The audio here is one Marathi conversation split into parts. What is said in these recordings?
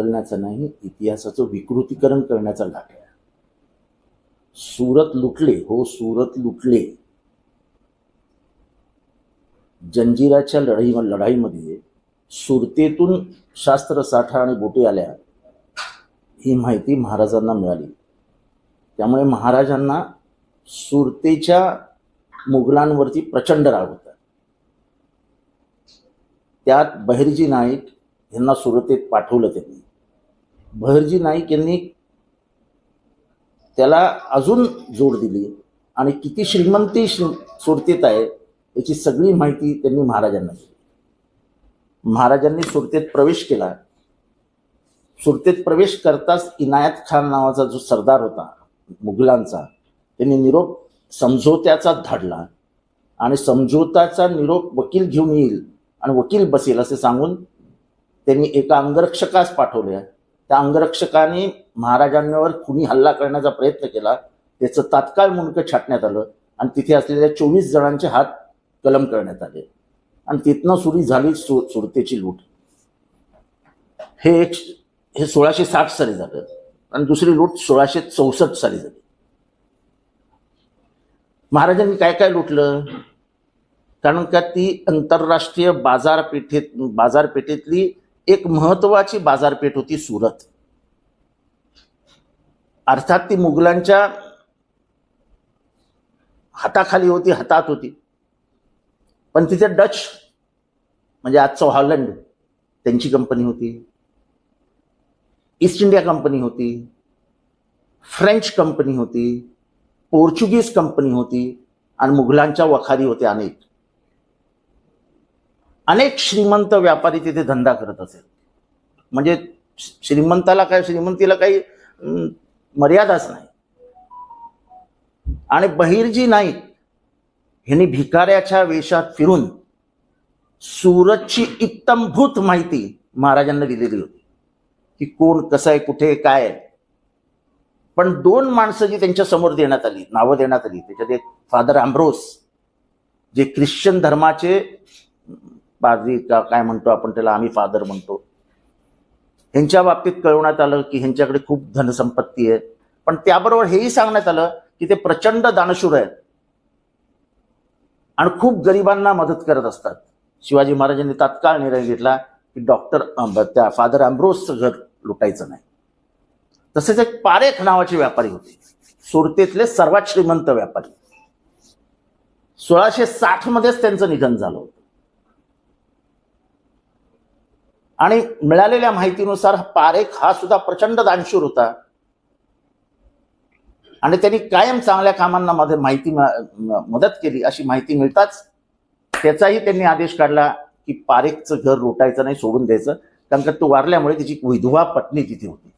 बदलण्याचा नाही इतिहासाचं विकृतीकरण करण्याचा घाट आहे. सुरत लुटले हो सुरत लुटले. जंजिराच्या लढाई लढाईमध्ये सुरतेतून शास्त्र साठा आणि बोटी आल्या ही माहिती महाराजांना मिळाली. त्यामुळे महाराजांना सुरतेच्या मुघलांवरती प्रचंड राग होता. त्यात बहिर्जी नाईक यांना सुरतेत पाठवलं त्यांनी. बहिर्जी नाईक यांनी त्याला अजून जोड दिली आणि किती श्रीमंती सुरतेत आहे याची सगळी माहिती त्यांनी महाराजांना दिली. महाराजांनी सुरतेत प्रवेश केला. सुरतेत प्रवेश करताच इनायत खान नावाचा जो सरदार होता मुघलांचा त्यांनी निरोप समझोत्याचा धाडला आणि समझोताचा निरोप वकील घेऊन येईल आणि वकील बसेल असे सांगून त्यांनी एका अंगरक्षकास पाठवले त्या अंगरक्षकाने महाराजांवर कुणी हल्ला करण्याचा प्रयत्न केला त्याचं तात्काळ मुंडकं छाटण्यात आलं आणि तिथे असलेल्या चोवीस जणांचे हात कलम करण्यात आले. आणि तिथनं सुरू झाली सु सुरतेची लूट. हे एक हे सोळाशे साठ साली झालं आणि दुसरी लूट सोळाशे चौसष्ट साली झाली. महाराजांनी काय काय लुटलं? कारण का ती आंतरराष्ट्रीय बाजारपेठेत बाजारपेठेतली एक महत्वाची बाजारपेठ होती सुरत. अर्थात ती मुघलांच्या हाताखाली होती हातात होती. पण तिथे डच म्हणजे आजचं हॉलंड त्यांची कंपनी होती. ईस्ट इंडिया कंपनी होती. फ्रेंच कंपनी होती. पोर्चुगीज कंपनी होती. आणि मुघलांच्या वखारी होत्या अनेक. अनेक श्रीमंत व्यापारी तिथे धंदा करत असेल. म्हणजे श्रीमंताला काय श्रीमंतीला काही मर्यादाच नाही. आणि बहिर्जी नाईक ह्यांनी भिकाऱ्याच्या वेशात फिरून सूरजची इत्तमभूत माहिती महाराजांना दिलेली होती. की कोण कसं आहे कुठे काय आहे. पण दोन माणसं जी त्यांच्यासमोर देण्यात आली नावं देण्यात आली त्याच्यात एक फादर अँब्रोस जे ख्रिश्चन धर्माचे पादरी का काय म्हणतो आपण त्याला आम्ही फादर म्हणतो. ह्यांच्या बाबतीत कळवण्यात आलं की ह्यांच्याकडे खूप धनसंपत्ती आहे. पण त्याबरोबर हेही सांगण्यात आलं की ते प्रचंड दानशूर आहेत. आणि खूप गरिबांना मदत करत असतात. शिवाजी महाराजांनी तात्काळ निर्णय घेतला की डॉक्टर त्या फादर अँब्रोसचं घर लुटायचं नाही. तसेच एक पारेख नावाचे व्यापारी होते. सुरतेतले सर्वात श्रीमंत व्यापारी. सोळाशे साठ मध्येच त्यांचं निधन झालं होतं. आणि मिळालेल्या माहितीनुसार पारेख हा सुद्धा प्रचंड दानशूर होता. आणि त्यांनी कायम चांगल्या कामांना मध्ये माहिती मदत केली. अशी माहिती मिळताच त्याचाही त्यांनी आदेश काढला की पारेखचं घर लुटायचं नाही सोडून द्यायचं. कारण का तो वारल्यामुळे तिची विधवा पत्नी तिथे होती.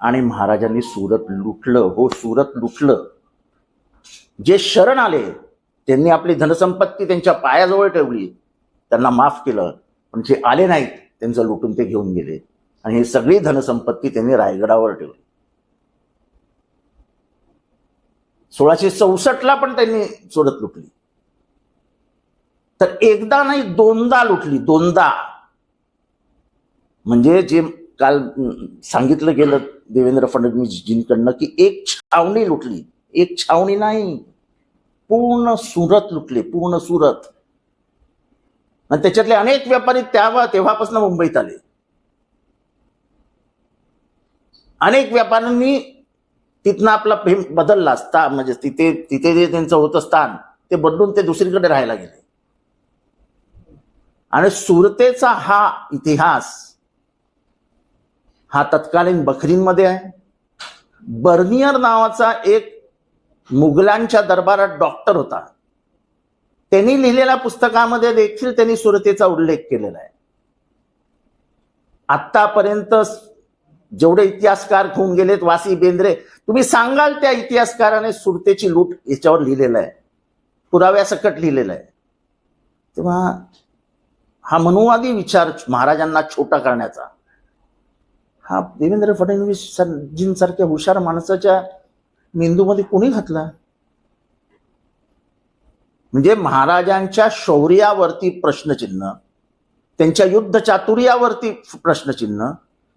आणि महाराजांनी सुरत लुटलं. हो सुरत लुटलं. जे शरण आले त्यांनी आपली धनसंपत्ती त्यांच्या पायाजवळ ठेवली. त्यांना माफ केलं. पण जे आले नाहीत त्यांचं लुटून ते घेऊन गेले. आणि ही सगळी धनसंपत्ती त्यांनी रायगडावर ठेवली. सोळाशे चौसष्टला पण त्यांनी चोरत लुटली. तर एकदा नाही दोनदा लुटली. दोनदा. म्हणजे जे काल सांगितलं गेलं देवेंद्र फडणवीसजींकडनं की एक छावणी लुटली. एक छावणी नाही. पूर्ण सुरत लुटले. पूर्ण सुरत. आणि त्याच्यातले अनेक व्यापारी त्या तेव्हापासून मुंबईत आले. अनेक व्यापाऱ्यांनी तिथनं आपला प्रेम बदलला असता म्हणजे तिथे तिथे जे त्यांचं होतं स्थान ते बदलून ते दुसरीकडे राहायला गेले. आणि सुरतेचा हा इतिहास हा तत्कालीन बखरींमध्ये आहे. बर्नियर नावाचा एक मुघलांच्या दरबारात डॉक्टर होता. त्यांनी लिहिलेल्या पुस्तकामध्ये देखील त्यांनी सुरतेचा उल्लेख केलेला आहे. आतापर्यंत जेवढे इतिहासकार होऊन गेलेत वासी बेंद्रे तुम्ही सांगाल त्या इतिहासकाराने सुरतेची लूट याच्यावर लिहिलेलं आहे. पुराव्यासकट लिहिलेलं आहे. तेव्हा हा मनुवादी विचार महाराजांना छोटा करण्याचा हा देवेंद्र फडणवीस जींसारख्या हुशार माणसाच्या मेंदूमध्ये कोणी घातला? म्हणजे महाराजांच्या शौर्यावरती प्रश्नचिन्ह त्यांच्या युद्ध चातुर्यावरती प्रश्नचिन्ह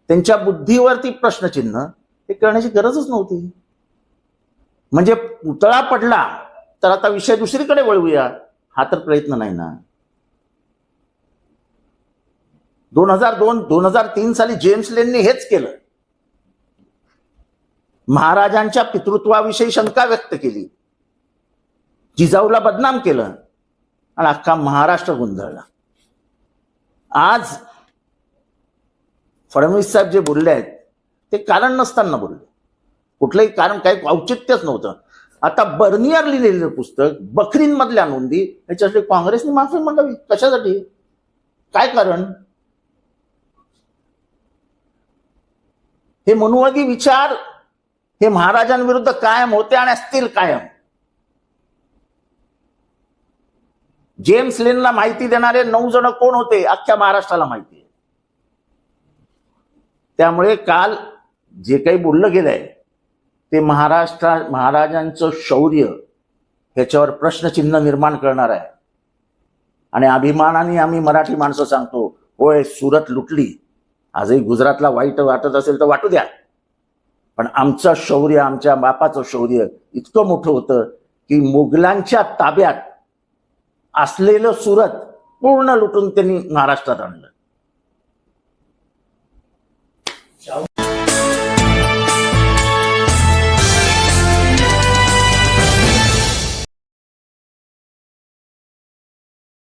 त्यांच्या बुद्धीवरती प्रश्नचिन्ह हे करण्याची गरजच नव्हती. म्हणजे पुतळा पडला तर आता विषय दुसरीकडे वळवूया. हा तर प्रयत्न नाही ना. दोन हजार दोन दोन हजार तीन साली जेम्स लेनने हेच केलं. महाराजांच्या पितृत्वाविषयी शंका व्यक्त केली. जिजाऊला बदनाम केलं आणि अख्खा महाराष्ट्र गोंधळला. आज फडणवीस साहेब जे बोलले आहेत ते कारण नसताना बोलले. कुठलंही कारण काही औचित्यच नव्हतं. आता बर्नियर लिहिलेलं पुस्तक बकरींमधल्या नोंदी याच्यासाठी काँग्रेसने माफी मागावी. कशासाठी? काय कारण? हे मनुवादी विचार हे महाराजांविरुद्ध कायम होते आणि असतील कायम. जेम्स लेनला माहिती देणारे नऊ जण कोण होते? अख्ख्या महाराष्ट्राला माहिती आहे. त्यामुळे काल जे काही बोललं गेलंय ते महाराष्ट्रा महाराजांचं शौर्य ह्याच्यावर प्रश्नचिन्ह निर्माण करणार आहे. आणि अभिमानाने आम्ही मराठी माणसं सांगतो होय सुरत लुटली. आजही गुजरातला वाईट वाटत असेल तर वाटू द्या. पण आमचं शौर्य आमच्या बापाचं शौर्य इतकं मोठं होतं की मुघलांच्या ताब्यात असलेलं सुरत पूर्ण लुटून त्यांनी महाराष्ट्रात आणलं.